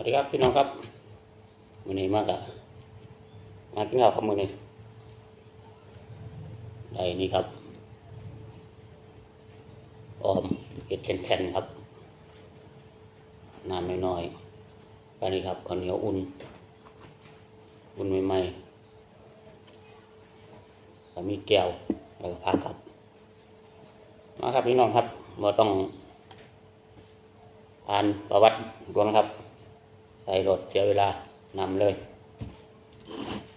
สวัสดีครับพี่น้องครับวันนี้มากะมากินข้าวครับมือนี้ได้นี่ครับออมเห็ดแข็งๆครับน้ำน้อยๆอันนี้ครับข้าวเหนียวอุ่น อุ่นใหม่ๆแล้วมีแก้วแล้วก็ผักครับ มาครับพี่น้องครับเราต้องอ่านประวัติดวงนครับ ส่รถเสียเวลานำเลย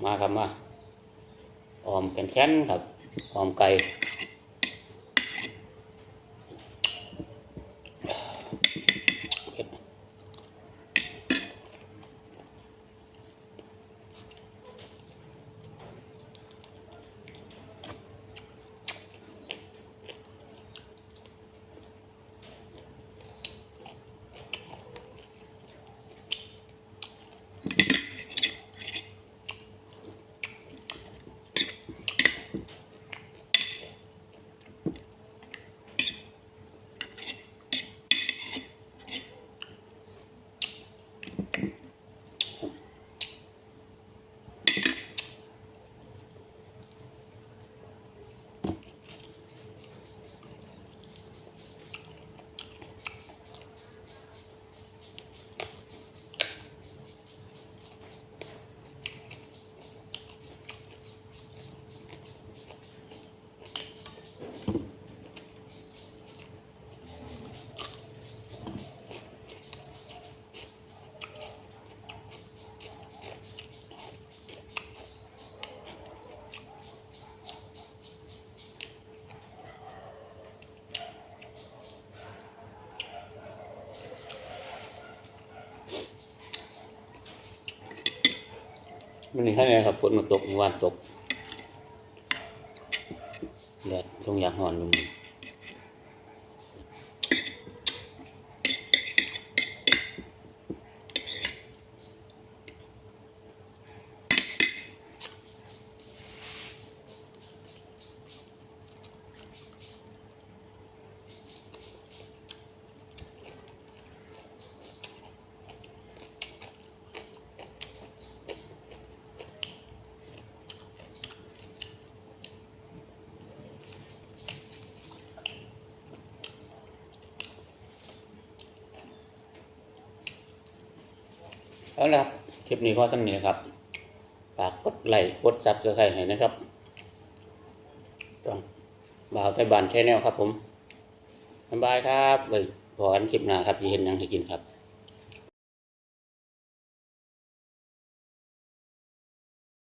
มาครับมาออมแข็งๆครับออมไก่เผ็ด มันนี่แค่ไหนครับฝนมาตกเมื่อวานตกแดดทงอยากหอนลง เอาละครับ คลิปนี้พอสำเนีนะครับฝากกดไลค์กดซับสไครต์ให้นะครับต้องบ่าวไต้บานแชนแนลครับผมบ๊ายบายครับไปพอกันคลิปหน้าครับจะเห็นยังให้กินครับ